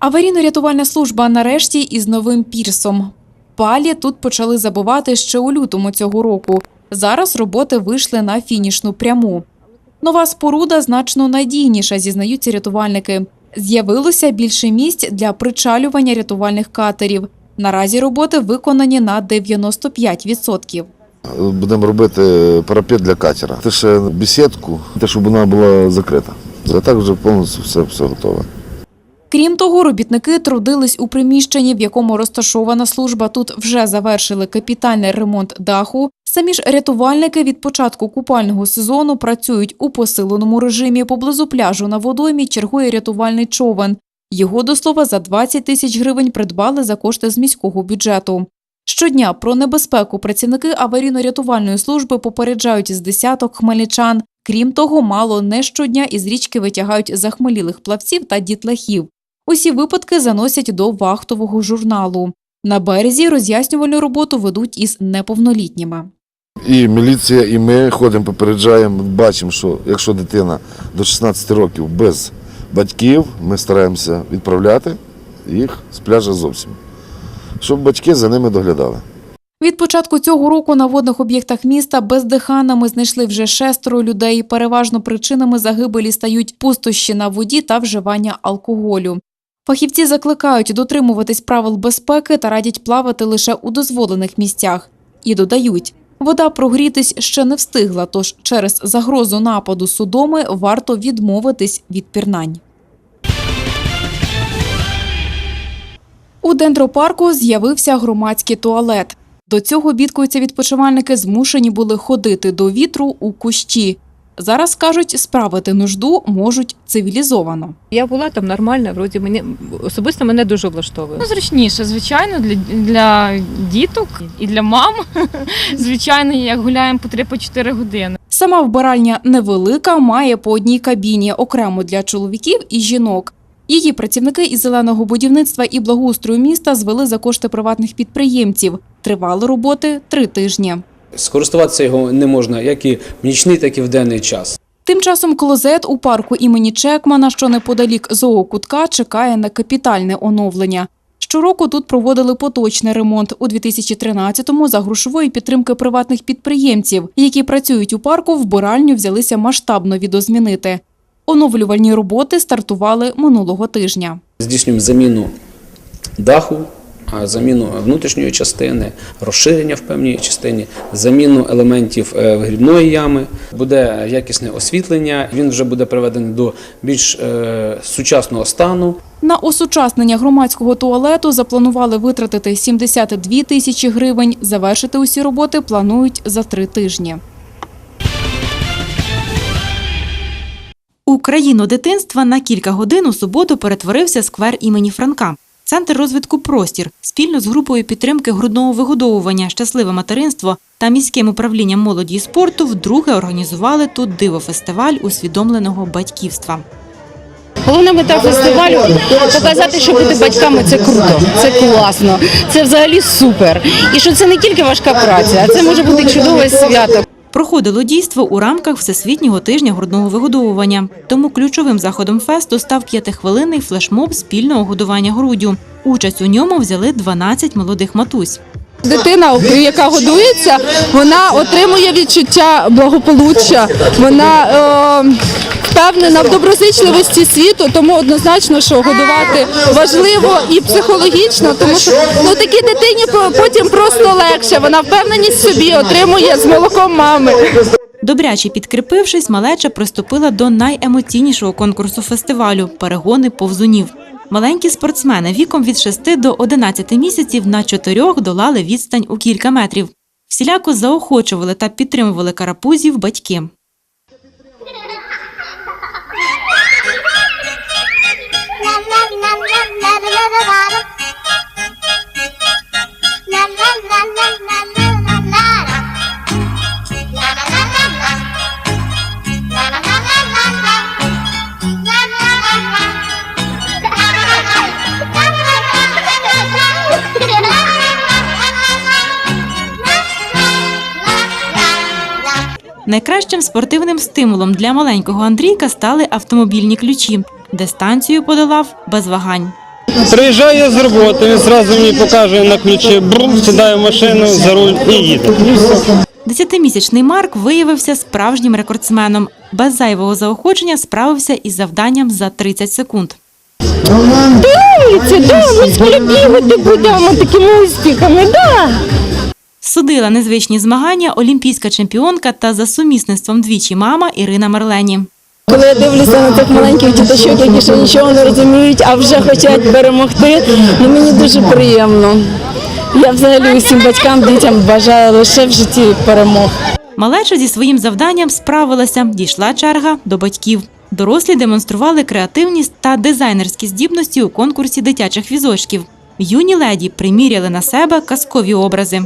Аварійно-рятувальна служба нарешті із новим пірсом. Палі тут почали забувати ще у лютому цього року. Зараз роботи вийшли на фінішну пряму. Нова споруда значно надійніша, зізнаються рятувальники. З'явилося більше місць для причалювання рятувальних катерів. Наразі роботи виконані на 95%. Будемо робити парапет для катера. Це ще бесідку, те, щоб вона була закрита. А так вже повністю все, все готове. Крім того, робітники трудились у приміщенні, в якому розташована служба. Тут вже завершили капітальний ремонт даху. Самі ж рятувальники від початку купального сезону працюють у посиленому режимі. Поблизу пляжу на водоймі чергує рятувальний човен. Його, до слова, за 20 тисяч гривень придбали за кошти з міського бюджету. Щодня про небезпеку працівники аварійно-рятувальної служби попереджають з десяток хмельничан. Крім того, мало не щодня із річки витягають захмелілих плавців та дітлахів. Усі випадки заносять до вахтового журналу. На березі роз'яснювальну роботу ведуть із неповнолітніми. І міліція, і ми ходимо, попереджаємо, бачимо, що якщо дитина до 16 років без батьків, ми стараємося відправляти їх з пляжа зовсім, щоб батьки за ними доглядали. Від початку цього року на водних об'єктах міста бездиханами знайшли вже шестеро людей. Переважно причинами загибелі стають пустощі на воді та вживання алкоголю. Фахівці закликають дотримуватись правил безпеки та радять плавати лише у дозволених місцях. І додають, вода прогрітись ще не встигла, тож через загрозу нападу судоми варто відмовитись від пірнань. У дендропарку з'явився громадський туалет. До цього бідкуються відпочивальники змушені були ходити до вітру у кущі. Зараз кажуть, справити нужду можуть цивілізовано. Я була там нормально, вроді мені особисто мене дуже влаштовує. Ну, зручніше, звичайно, для, для діток і для мам. Звичайно, як гуляємо по 3-4 години. Сама вбиральня невелика, має по одній кабіні окремо для чоловіків і жінок. Її працівники із зеленого будівництва і благоустрою міста звели за кошти приватних підприємців. Тривали роботи три тижні. Скористуватися його не можна як і в нічний, так і в денний час. Тим часом клозет у парку імені Чекмана, що неподалік зоокутка, чекає на капітальне оновлення. Щороку тут проводили поточний ремонт у 2013-му за грошової підтримки приватних підприємців, які працюють у парку, вбиральню взялися масштабно відозмінити. Оновлювальні роботи стартували минулого тижня. Здійснюємо заміну даху, заміну внутрішньої частини, розширення в певній частині, заміну елементів е, вигрібної ями. Буде якісне освітлення. Він вже буде приведений до більш е, сучасного стану. На осучаснення громадського туалету запланували витратити 72 тисячі гривень. Завершити усі роботи планують за три тижні. У країну дитинства на кілька годин у суботу перетворився сквер імені Франка. Центр розвитку Простір спільно з групою підтримки грудного вигодовування Щасливе материнство та міським управлінням молоді і спорту вдруге організували тут диво-фестиваль усвідомленого батьківства. Головна мета фестивалю показати, що бути батьками це круто, це класно, це взагалі супер. І що це не тільки важка праця, а це може бути чудове свято. Проходило дійство у рамках Всесвітнього тижня грудного вигодовування. Тому ключовим заходом фесту став п'ятихвилинний флешмоб спільного годування груддю. Участь у ньому взяли 12 молодих матусь. Дитина, яка годується, вона отримує відчуття благополуччя, вона е, впевнена в доброзичливості світу, тому однозначно, що годувати важливо і психологічно, тому що ну такій дитині потім просто легше. Вона впевненість собі отримує з молоком мами. Добряче підкріпившись, малеча приступила до найемоційнішого конкурсу фестивалю перегони повзунів. Маленькі спортсмени віком від 6 до 11 місяців на чотирьох долали відстань у кілька метрів. Всіляко заохочували та підтримували карапузів батьки. Найкращим спортивним стимулом для маленького Андрійка стали автомобільні ключі. Дистанцію подолав без вагань. Приїжджає з роботи, він зразу мені покаже на ключі, брум, сідає в машину, за руль і їде. Десятимісячний Марк виявився справжнім рекордсменом. Без зайвого заохочення справився із завданням за 30 секунд. Це да, ми скоро бігати будемо такими успіхами, да. Судила незвичні змагання олімпійська чемпіонка та за сумісництвом двічі мама Ірина Мерлені. Коли я дивлюся на тих маленьких діточок, які ще нічого не розуміють, а вже хочуть перемогти, ну мені дуже приємно. Я взагалі усім батькам, дітям бажаю лише в житті перемог. Малеча зі своїм завданням справилася. Дійшла черга до батьків. Дорослі демонстрували креативність та дизайнерські здібності у конкурсі дитячих візочків. Юні леді приміряли на себе казкові образи.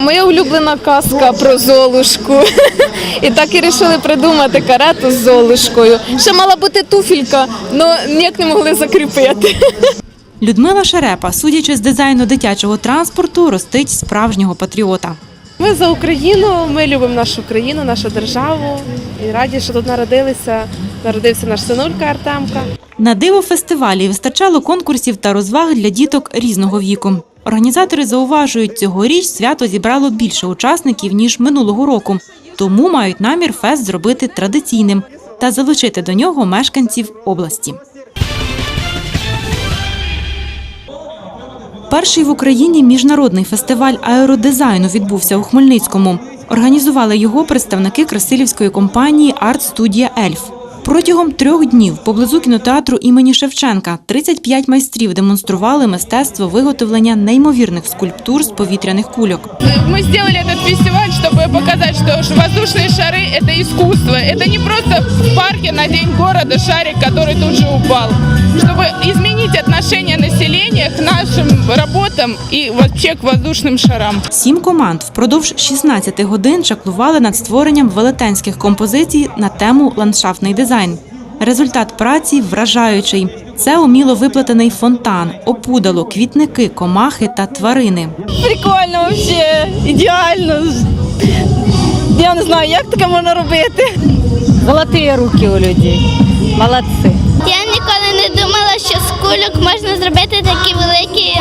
Моя улюблена казка про Золушку. І так і вирішили придумати карету з Золушкою. Ще мала бути туфелька, але ніяк не могли закріпити. Людмила Шерепа, судячи з дизайну дитячого транспорту, ростить справжнього патріота. Ми за Україну, ми любимо нашу країну, нашу державу і раді, що тут народилися. Народився наш синулька Артемка. На диво фестивалі вистачало конкурсів та розваг для діток різного віку. Організатори зауважують, цьогоріч свято зібрало більше учасників ніж минулого року, тому мають намір фест зробити традиційним та залучити до нього мешканців області. Перший в Україні міжнародний фестиваль аеродизайну відбувся у Хмельницькому. Організували його представники красилівської компанії Арт-студія Ельф. Протягом трьох днів поблизу кінотеатру імені Шевченка 35 майстрів демонстрували мистецтво виготовлення неймовірних скульптур з повітряних кульок. Мы сделали этот фестиваль, чтобы показать, что ж- воздушные шары – это искусство. Это не просто в парке на День города шарик, который тут же упал. Чтобы изменить отношение населения к нашим работам и вообще к воздушным шарам. Сім команд впродовж 16 годин чаклували над створенням велетенських композицій на тему ландшафтний дизайн. Результат праці вражаючий. Це уміло виплетений фонтан, опудало, квітники, комахи та тварини. Прикольно взагалі, ідеально. Я не знаю, як таке можна робити. Золоті руки у людей. Молодці. Я ніколи не думала, що з кульок можна зробити такі великі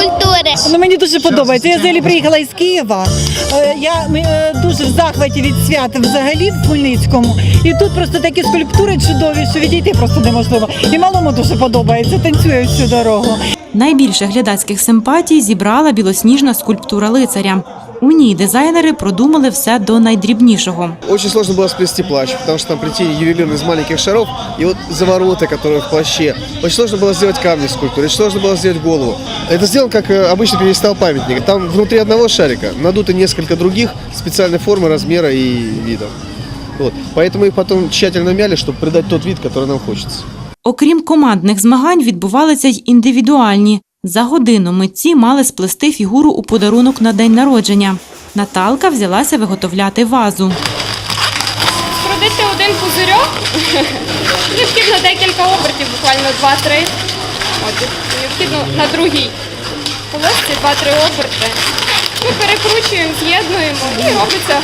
м, скульптури. Ну, мені дуже подобається. Я взагалі приїхала із Києва. Е, Я е, дуже в захваті від свят взагалі в Хмельницькому. І тут просто такі скульптури чудові, що відійти просто неможливо. І малому дуже подобається, танцює всю дорогу. Найбільше глядацьких симпатій зібрала білосніжна скульптура лицаря. У ній дизайнери продумали все до найдрібнішого. Очень сложно было сплести плащ, потому что там плетение ювелирно из маленьких шаров, и вот завороты, которые в плаще. Очень сложно было сделать камни скульптуры, очень сложно было сделать голову. Это сделано как э, обычный перестал памятника. Там внутри одного шарика надуты несколько других специальной формы, размера и вида. Вот. Поэтому их потом тщательно мяли, чтобы придать тот вид, который нам хочется. Окрім командних змагань, відбувалися й індивідуальні. За годину митці мали сплести фігуру у подарунок на день народження. Наталка взялася виготовляти вазу. Скрутити один пузирьок. Необхідно декілька обертів, буквально 2-3. От, необхідно на другій полосці 2-3 оберти. Ми перекручуємо, з'єднуємо і робиться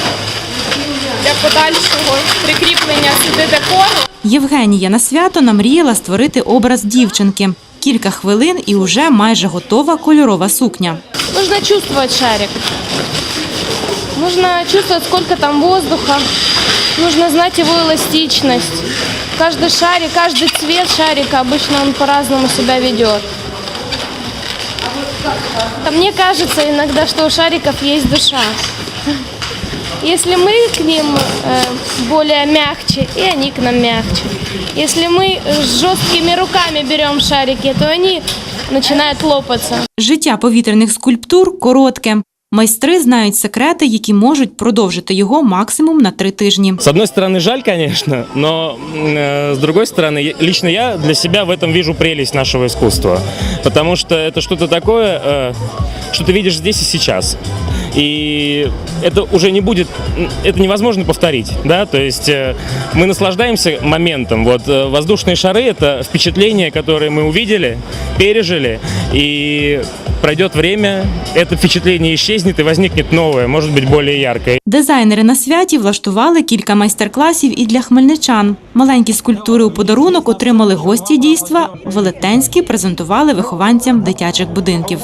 для подальшого прикріплення сюди декору. Євгенія на свято намріяла створити образ дівчинки. Кілька хвилин і уже майже готова кольорова сукня. Нужно чувствовать шарик. Нужно чувствовать, сколько там воздуха. Нужно знать его эластичность. Каждый шарик, каждый цвет шарика обычно он по-разному себя ведет. А Мне кажется иногда, что у шариков есть душа. Если мы к ним э, более мягче, и они к нам мягче. Если мы с жесткими руками берем шарики, то они начинают лопаться. Життя повітряних скульптур коротке. Майстри знають секрети, які можуть продовжити його максимум на три тижні. С одной стороны, жаль, конечно, но э, с другой стороны, я- лично я для себя в этом вижу прелесть нашего искусства. Потому что это что-то такое, э, что ты видишь здесь и сейчас. И это уже не будет, м, это невозможно повторить, да, то есть э, мы наслаждаемся моментом. Вот э, воздушные шары – это впечатления, которые мы увидели, пережили, и пройдет время, это впечатление исчезнет и возникнет новое, может быть, более яркое. Дизайнери на святі влаштували кілька майстер-класів і для хмельничан. Маленькі скульптури у подарунок отримали гості дійства. Велетенські презентували вихованцям дитячих будинків.